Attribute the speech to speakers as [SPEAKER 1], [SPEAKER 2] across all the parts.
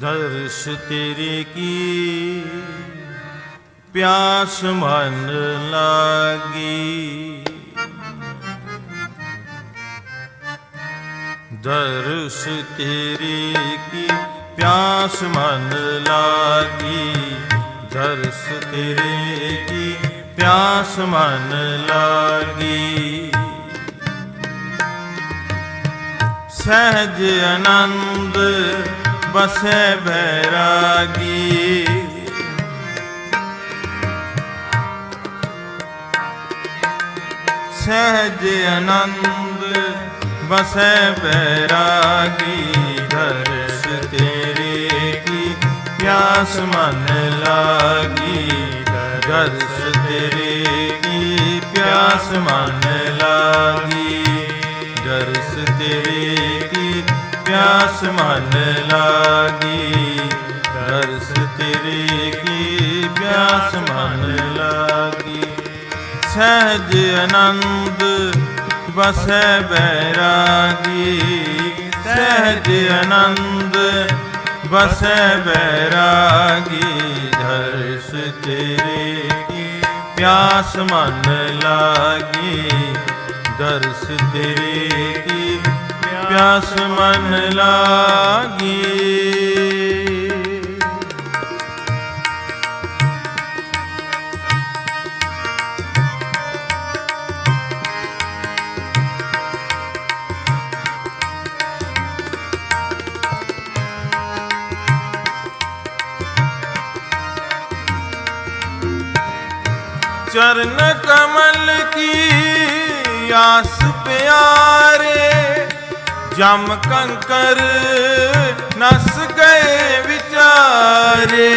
[SPEAKER 1] ਦਰਸ ਤੇਰੇ ਕੀ? ਪਿਆਸ ਮਨ ਲਾਗੀ। ਦਰਸ ਤੇਰੇ ਕੀ? ਪਿਆਸ ਮਨ ਲਾਗੀ। ਦਰਸ ਤੇਰੇ ਕੀ? ਪਿਆਸ ਮਨ ਲਾਗੀ। ਸਹਿਜ ਆਨੰਦ ਬਸੈ ਬੈਰਾਗੀ। ਸਹਿਜ ਆਨੰਦ ਬਸੈ ਬੈਰਾਗੀ, ਦਰਸ ਤੇਰੇ ਕੀ ਪਿਆਸ ਮਨ ਲਾਗੀ। ਦਰਸ ਤੇਰੇ ਕੀ ਪਿਆਸ ਮਨ ਲਾਗੀ। ਦਰਸ ਤੇਰੇ ਕੀ ਪਿਆਸ ਮਨ ਲਾਗੀ ਦਰਸ ਤੇਰੇ ਕੀ ਪਿਆਸ ਮਨ ਲਾਗੀ। ਸਹਿਜ ਆਨੰਦ ਬਸੈ ਬੈਰਾਗੀ, ਸਹਿਜ ਆਨੰਦ ਬਸੈ ਬੈਰਾਗੀ ਦਰਸ ਤੇਰੇ ਕੀ ਪਿਆਸ ਮਨ ਲਾਗੀ ਦਰਸ ਤੇਰੇ ਕੀ ਪਿਆਸ ਮਨ ਲਾਗੀ ਚਰਨ ਕਮਲ ਕੀ ਆਸ ਪਿਆਰੇ ਜਮ ਕੰਕਰ ਨਸ ਗਏ ਵਿਚਾਰੇ।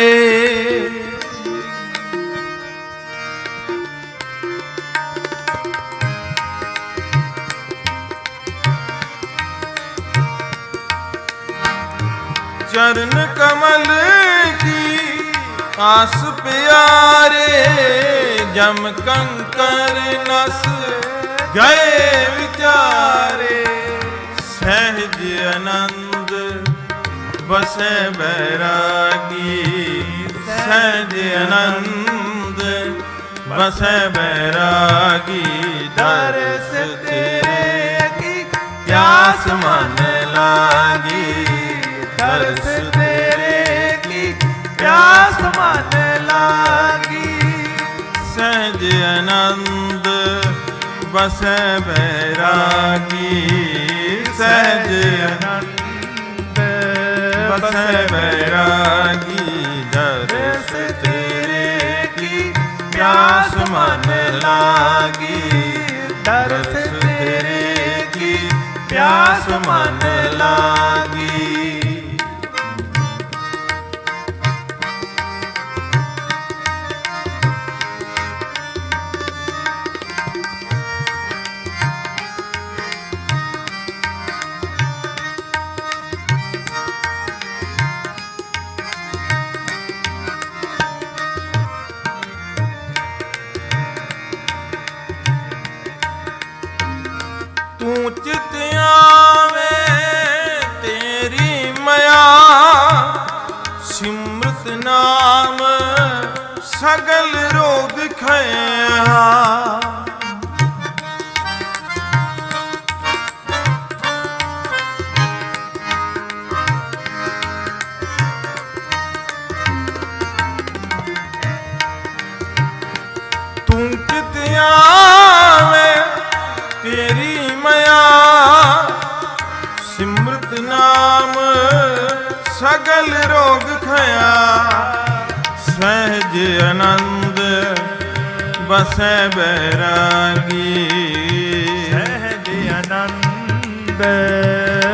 [SPEAKER 1] ਚਰਨ ਕਮਲ ਕੀ ਆਸ ਪਿਆਰੇ, ਜਮ ਕੰਕਰ ਨਸ ਗਏ ਵਿਚਾਰੇ। ਸਹਿਜ ਆਨੰਦ, ਵਸੈ ਬੈਰਾਗੀ। ਸਹਿਜ ਆਨੰਦ, ਵਸੈ ਬੈਰਾਗੀ। ਦਰਸ ਤੇਰੇ ਕੀ ਪਿਆਸ ਮਨ ਲਾਗੀ। ਦਰਸ ਤੇਰੇ ਕੀ ਪਿਆਸ ਮਨ ਲਾਗੀ। ਸਹਿਜ ਆਨੰਦ, ਵਸੈ ਬੈਰਾਗੀ। ਸਹਿਜ ਅਨੰਦ ਬਸੈ ਬੈਰਾਗੀ ਦਰਸ ਤੇਰੇ ਕੀ ਪਿਆਸ ਮਨ ਲਾਗੀ, ਦਰਸ ਤੇਰੇ ਕੀ ਪਿਆਸ ਮਨ ਲਾ ਖਿਆ ਤੂੰ ਚਿਤ ਆਵੇ? ਤੇਰੀ ਮਾਇਆ। ਸਿਮਰਤ ਨਾਮ ਸਗਲ ਰੋਗ ਖਿਆ ਸਹਿਜ ਅਨੰਦ ਬਸੈ ਬੈਰਾਗੀ।
[SPEAKER 2] ਸਹਿਜ ਆਨੰਦ।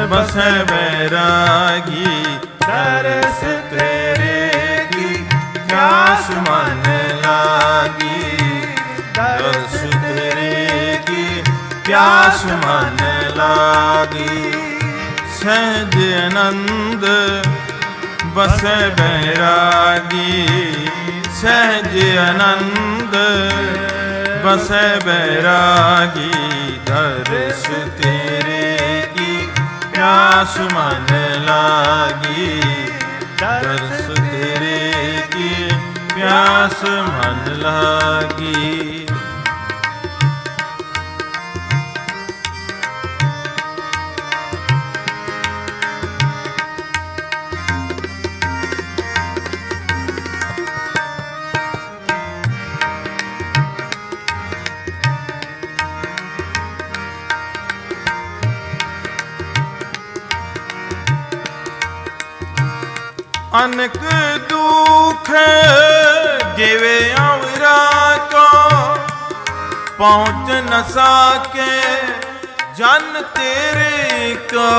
[SPEAKER 1] ਬਸੈ ਬੈਰਾਗੀ। ਦਰਸ ਤੇਰੇ ਕੀ ਪਿਆਸ ਮਨ ਲਾਗੀ। ਦਰਸ ਤੇਰੇ ਕੀ ਪਿਆਸ ਮਨ ਲਾਗੀ। ਸਹਿਜ ਆਨੰਦ ਬਸੈ ਬੈਰਾਗੀ। ਸਹਿਜ ਆਨੰਦ ਬਸੈ ਬੈਰਾਗੀ, ਦਰਸ ਤੇਰੇ ਕੀ ਪਿਆਸ ਮਨ ਲਾਗੀ। ਦਰਸ ਤੇਰੇ ਕੀ ਪਿਆਸ ਮਨ ਲਾਗੀ। ਅਨਕ ਦੁਖ ਜਿਵੇਂ ਅਵਰਾ ਕੋ ਪਹੁੰਚ ਨ ਸਕੇ ਜਨ ਤੇਰੇ ਕੋ।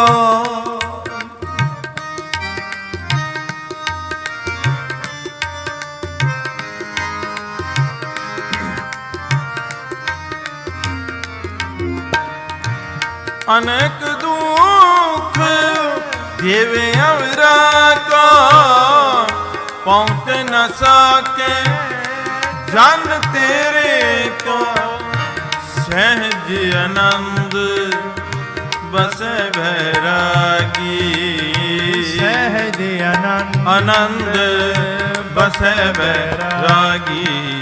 [SPEAKER 1] ਅਨੇਕ ਜਿਵੇਂ ਅਵਰਾ ਕੋ ਪਹੁੰਚ ਨ ਸਕੇ ਜਨ ਤੇਰੇ ਕੋ ਸਹਿਜ ਆਨੰਦ ਬਸੈ ਬੈਰਾਗੀ
[SPEAKER 2] ਸਹਿਜ ਆਨੰਦ
[SPEAKER 1] ਆਨੰਦ ਬਸੈ ਬੈਰਾਗੀ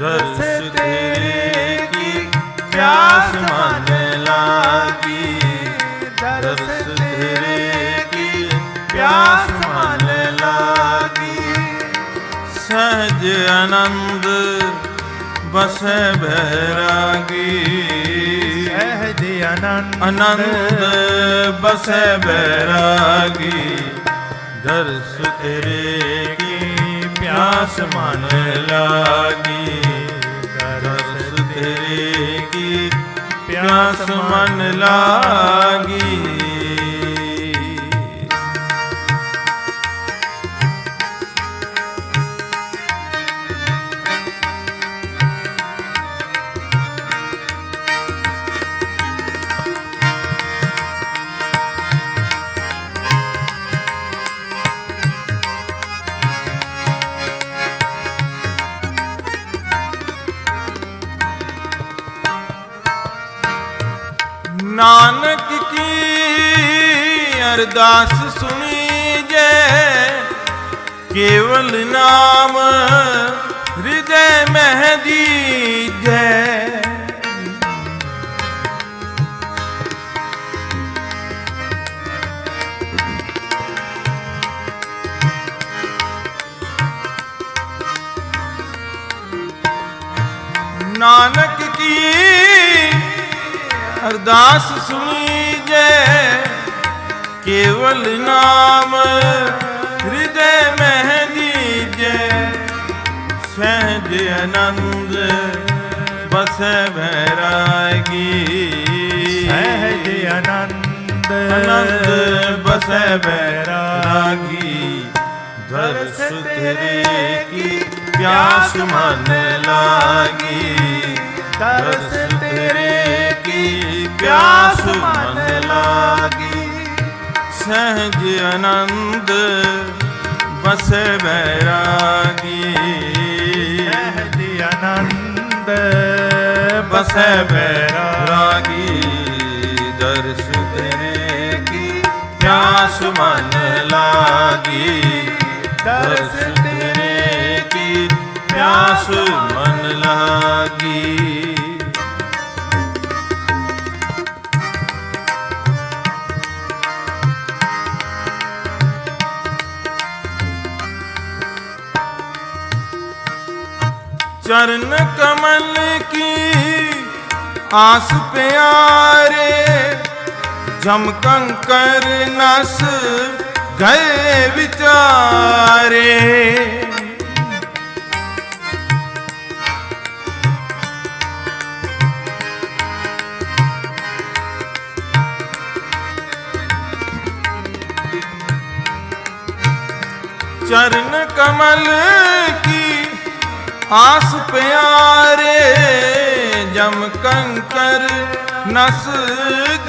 [SPEAKER 1] ਦਰਸ ਤੇਰੇ ਕੀ ਪਿਆਸ ਮਨ ਆਨੰਦ ਬਸੈ ਬੈਰਾਗੀ
[SPEAKER 2] ਸਹਿਜ ਆਨੰਦ
[SPEAKER 1] ਆਨੰਦ ਬਸੈ ਬੈਰਾਗੀ ਦਰਸ ਤੇਰੇ ਕੀ ਪਿਆਸ ਮਨ ਲਾਗੀ। ਦਰਸ ਤੇਰੇ ਕੀ ਪਿਆਸ ਮਨ ਲਾਗੀ। ਨਾਨਕ ਕੀ ਅਰਦਾਸ ਸੁਣੀ ਜੇ? ਕੇਵਲ ਨਾਮ ਹਿਰਦੈ ਮਹਿ ਦੀਜੈ। ਅਰਦਾਸ ਸੁਣੀ ਜੇ ਕੇਵਲ ਨਾਮ ਹਿਰਦੈ ਮਹਿ ਦੀਜੈ ਸਹਿਜ ਆਨੰਦ ਬਸੈ ਬੈਰਾਗੀ
[SPEAKER 2] ਸਹਿਜ ਆਨੰਦ
[SPEAKER 1] ਆਨੰਦ ਬਸੈ ਬੈਰਾਗੀ ਦਰਸ ਤੇਰੇ ਕੀ ਪਿਆਸ ਮਨ ਲਾਗੀ ਦਰਸ ਤੇਰੇ ਪਿਆਸ ਮਨ ਲਾਗੀ। ਸਹਿਜ ਆਨੰਦ ਬਸੈ ਬੈਰਾਗੀ
[SPEAKER 2] ਸਹਿਜ ਆਨੰਦ
[SPEAKER 1] ਬਸੈ ਬੈਰਾਗੀ ਦਰਸ ਤੇਰੇ ਕੀ ਪਿਆਸ ਮਨ ਲਾਗੀ। ਦਰਸ ਤੇਰੇ ਕੀ ਪਿਆਸ ਮਨ ਲਾਗੀ। ਚਰਨ ਕਮਲ ਕੀ ਆਸ ਪਿਆਰੇ ਜਮ ਕੰਕਰ ਨਸ ਗਏ ਵਿਚਾਰੇ। ਚਰਨ ਕਮਲ ਆਸ ਪਿਆਰੇ ਜਮ ਕੰਕਰ ਨਸ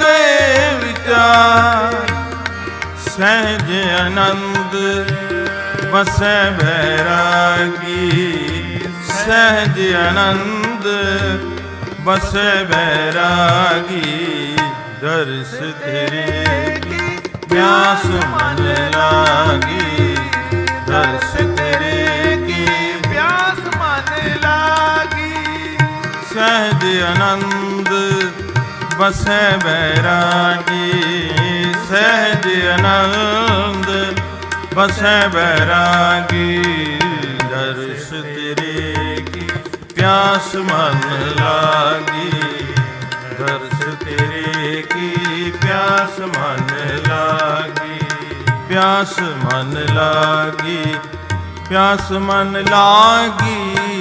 [SPEAKER 1] ਗਏ ਵਿਚਾਰ। ਸਹਿਜ ਆਨੰਦ ਬਸੈ ਬੈਰਾਗੀ। ਸਹਿਜ ਆਨੰਦ ਬਸੈ ਬੈਰਾਗੀ। ਦਰਸ ਤੇਰੇ ਕੀ ਪਿਆਸ ਮਨ ਲਾਗੀ। ਬਸੈ ਬੈਰਾਗੀ ਸਹਿਜ ਆਨੰਦ। ਬਸੈ ਬੈਰਾਗੀ ਦਰਸ ਤੇਰੇ ਕੀ ਪਿਆਸ ਮਨ ਲਾਗੀ। ਦਰਸ ਤੇਰੇ ਕੀ ਪਿਆਸ ਮਨ ਲਾਗੀ। ਪਿਆਸ ਮਨ ਲਾਗੀ, ਪਿਆਸ ਮਨ ਲਾਗੀ।